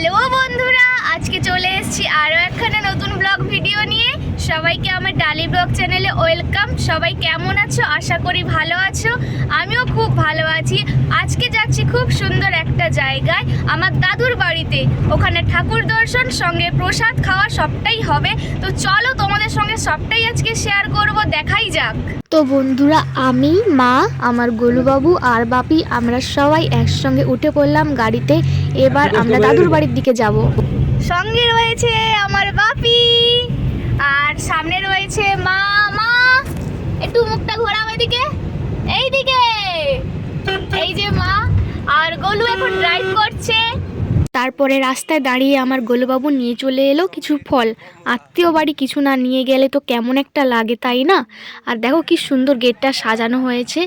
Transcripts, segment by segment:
Hello বন্ধুরা আজকে চলে এসেছি আরও একখানা নতুন ব্লগ ভিডিও নিয়ে। সবাইকে আমার ডালি ব্লগ চ্যানেলে ওয়েলকাম। সবাই কেমন আছো? আশা করি ভালো আছো। আমিও খুব ভালো আছি। আজকে যাচ্ছি খুব সুন্দর একটা জায়গায়। আমার দাদুর বাড়িতে। ওখানে ঠাকুর দর্শন সঙ্গে প্রসাদ খাওয়া সবটাই হবে। তো চলো তোমাদের সঙ্গে সবটাই আজকে শেয়ার করব দেখাই যাক। তো বন্ধুরা আমি মা আমার গোলুবাবু আর বাপি আমরা সবাই একসঙ্গে উঠে পড়লাম গাড়িতে। এবার আমরা দাদুর বাড়ির দিকে যাব। সঙ্গে রয়েছে আমার বাপি, আর সামনে রয়েছে মা মা, একটু মুখটা ঘোরাও এদিকে, এইদিকে, এই যে মা, আর গোলু এখন ড্রাইভ করছে। তারপরে রাস্তায় দাঁড়িয়ে আমার গোলবাবু নিয়ে চলে এলো কিছু ফল। আত্মীয় বাড়ি কিছু না নিয়ে গেলে তো কেমন একটা লাগে, তাই না? আর দেখো কি সুন্দর গেটটা সাজানো হয়েছে।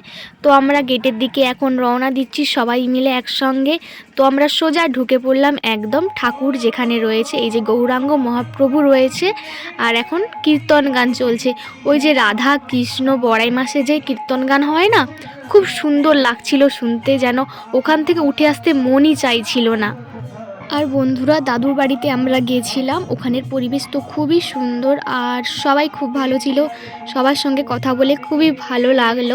তো আমরা গেটের দিকে এখন রওনা দিচ্ছি সবাই মিলে একসঙ্গে। তো আমরা সোজা ঢুকে পড়লাম একদম ঠাকুর যেখানে রয়েছে। এই যে গৌরাঙ্গ মহাপ্রভু রয়েছে আর এখন কীর্তন গান চলছে। ওই যে রাধা কৃষ্ণ বড়াই মাসে যে কীর্তন গান হয় না, খুব সুন্দর লাগছিল শুনতে যেন। ওখান থেকে উঠে আসতে মনই চাইছিল না। আর বন্ধুরা, দাদুর বাড়িতে আমরা গিয়েছিলাম ওখানের পরিবেশ তো খুবই সুন্দর আর সবাই খুব ভালো ছিল। সবার সঙ্গে কথা বলে খুবই ভালো লাগল।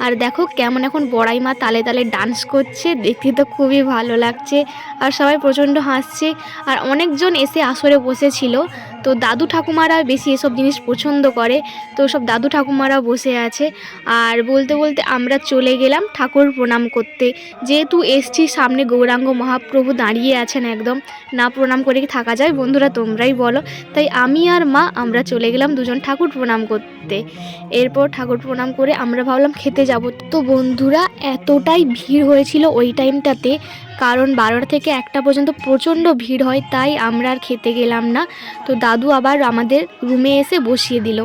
আর দেখো কেমন এখন বড়াই মা তালে তালে ডান্স করছে, দেখতে তো খুবই ভালো লাগছে। আর সবাই প্রচণ্ড হাসছে। আর অনেকজন এসে আসরে বসেছিল। তো দাদু ঠাকুমারা বেশি এসব জিনিস পছন্দ করে। তো সব দাদু ঠাকুমারা বসে আছে। আর বলতে বলতে আমরা চলে গেলাম ঠাকুর প্রণাম করতে। যেহেতু এসছি, সামনে গৌরাঙ্গ মহাপ্রভু দাঁড়িয়ে আছেন একদম। না প্রণাম করে কি থাকা যায়? বন্ধুরা, তোমরাই বলো। তাই আমি আর মা, আমরা চলে গেলাম দুজন ঠাকুর প্রণাম করতে। এরপর ঠাকুর প্রণাম করে আমরা ভাবলাম খেতে যাব। তো বন্ধুরা, এতটাই ভিড় হয়েছিল ওই টাইমটাতে কারণ বারোটা থেকে একটা পর্যন্ত প্রচণ্ড ভিড় হয়, তাই আমরা আর খেতে গেলাম না। তো দাদু আবার আমাদের রুমে এসে বসিয়ে দিল।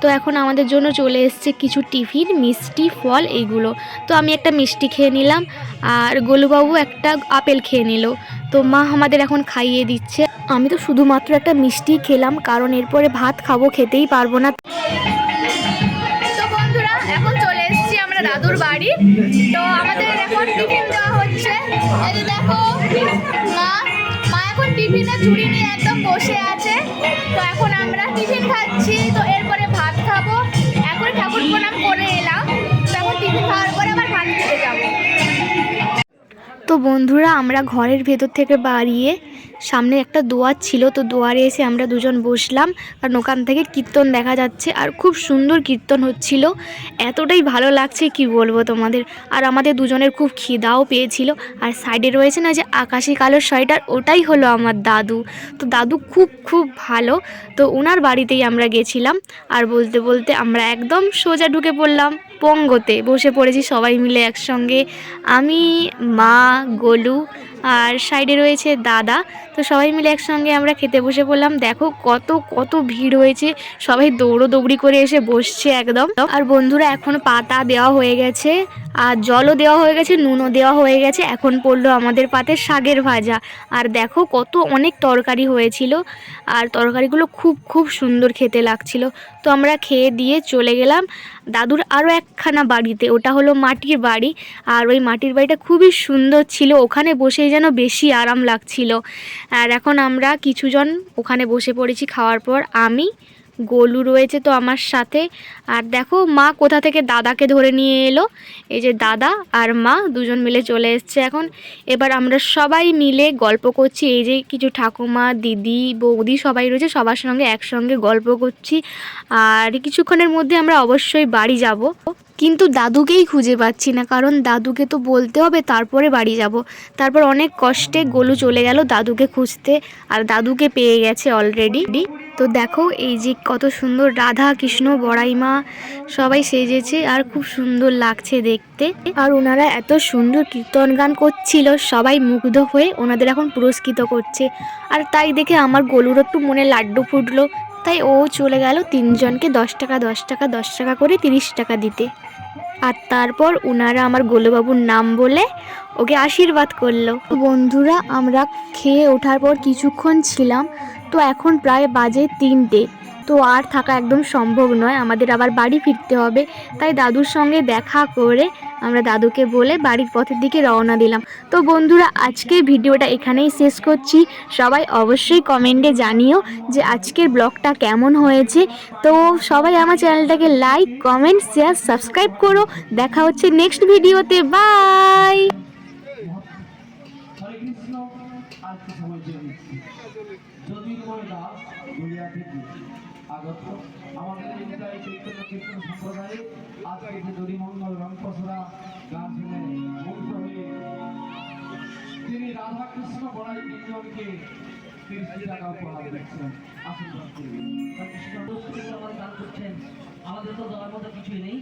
তো এখন আমাদের জন্য চলে এসছে কিছু টিফিন, মিষ্টি, ফল এইগুলো। তো আমি একটা মিষ্টি খেয়ে নিলাম আর গোলুবাবু একটা আপেল খেয়ে নিল। তো মা আমাদের এখন খাইয়ে দিচ্ছে। আমি তো শুধুমাত্র একটা মিষ্টি খেলাম, কারণ এরপরে ভাত খাব খেতেই পারব না। তো বন্ধুরা, এখন চলে আমরা দাদুর বাড়ি। তো আমাদের এখন টিফিন এই দেখো, মা মা এখন টিফিনে ঝুড়ি নিয়ে একদম বসে আছে। তো এখন আমরা টিফিন খাচ্ছি, তো তো বন্ধুরা, আমরা ঘরের ভেতর থেকে বাড়িয়ে সামনে একটা দোয়ার ছিল। তো দোয়ারে এসে আমরা দুজন বসলাম। কারণ ওখান থেকে কীর্তন দেখা যাচ্ছে আর খুব সুন্দর কীর্তন হচ্ছিল। এতটাই ভালো লাগছে, কি বলব তোমাদের? আর আমাদের দুজনের খুব খিদাও পেয়েছিল। আর সাইডে রয়েছে না যে আকাশি কালোর সোয়েটার, ওটাই হলো আমার দাদু। তো দাদু খুব খুব ভালো। তো ওনার বাড়িতেই আমরা গেছিলাম। আর বলতে বলতে আমরা একদম সোজা ঢুকে পড়লাম। পঙ্গতে বসে পড়েছি সবাই মিলে একসঙ্গে। আমি মা গোলু আর সাইডে রয়েছে দাদা। তো সবাই মিলে একসঙ্গে আমরা খেতে বসে পড়লাম। দেখো কত কত ভিড় হয়েছে। সবাই দৌড়ো দৌড়ি করে এসে বসছে একদম। আর বন্ধুরা, এখন পাতা দেওয়া হয়ে গেছে। আর জলও দেওয়া হয়ে গেছে, নুনও দেওয়া হয়ে গেছে। এখন পড়ল আমাদের পাতে শাকের ভাজা। আর দেখো কত অনেক তরকারি হয়েছিল। আর তরকারিগুলো খুব খুব সুন্দর খেতে লাগছিল। তো আমরা খেয়ে দিয়ে চলে গেলাম। দাদুর আরও একখানা বাড়িতে। ওটা হলো মাটির বাড়ি। আর ওই মাটির বাড়িটা খুবই সুন্দর ছিল। ওখানে বসেই যেন বেশি আরাম লাগছিল। আর এখন আমরা কিছুজন ওখানে বসে পড়েছি খাওয়ার পর। আমি, গোলু রয়েছে তো আমার সাথে। আর দেখো, মা কোথা থেকে দাদাকে ধরে নিয়ে এলো? এই যে দাদা আর মা দুজন মিলে চলে এসছে এখন। এবার আমরা সবাই মিলে গল্প করছি। এই যে কিছু ঠাকুমা, দিদি, বৌদি সবাই রয়েছে, সবার সঙ্গে একসঙ্গে গল্প করছি। আর কিছুক্ষণের মধ্যে আমরা অবশ্যই বাড়ি যাব। কিন্তু দাদুকেই খুঁজে পাচ্ছি না, কারণ দাদুকে তো বলতে হবে তারপরে বাড়ি যাব। তারপর অনেক কষ্টে গোলু চলে গেল দাদুকে খুঁজতে, আর দাদুকে পেয়ে গেছে অলরেডি তো দেখো এই যে কত সুন্দর রাধা, কৃষ্ণ, বড়াইমা সবাই সেজেছে আর খুব সুন্দর লাগছে দেখতে। আর ওনারা এত সুন্দর কীর্তন গান করছিল, সবাই মুগ্ধ হয়ে ওনাদের এখন পুরস্কৃত করছে। আর তাই দেখে আমার গলুর একটু মনে লাড্ডু ফুটলো। তাই ও চলে গেল তিনজনকে দশ টাকা দশ টাকা দশ টাকা করে তিরিশ টাকা দিতে। আর তারপর ওনারা আমার গোলবাবুর নাম বলে ওকে আশীর্বাদ করল। বন্ধুরা, আমরা খেয়ে ওঠার পর কিছুক্ষণ ছিলাম, তো এখন প্রায় বাজে তিনটে। তো আর থাকা একদম সম্ভব নয়। আমাদের আবার বাড়ি ফিরতে হবে। তাই দাদুর সঙ্গে দেখা করে আমরা দাদুকে বলে বাড়ির পথের দিকে রওনা দিলাম। তো বন্ধুরা, আজকের ভিডিওটা এখানেই শেষ করছি। সবাই অবশ্যই কমেন্টে জানিও যে আজকের ব্লগটা কেমন হয়েছে। তো সবাই আমার চ্যানেলটাকে লাইক, কমেন্ট, শেয়ার, সাবস্ক্রাইব করো। দেখা হচ্ছে নেক্সট ভিডিওতে। বাই হরে কৃষ্ণ আজকে সময় দিয়ে দিচ্ছি জ্যোতির্ময় দাস গড়িয়া থেকে আগত। আমাদের এই নিতাই কীর্তন সম্প্রদায়ে আজকে যে দরিমঙ্গল রংপসরা গান শুনে মুগ্ধ হয়ে তিনি রাধা কৃষ্ণ বড়াই তিনজনকে তিরিশ টাকা উপহার দিচ্ছেন। দান করছেন। আমাদের তো দেওয়ার মতো কিছুই নেই।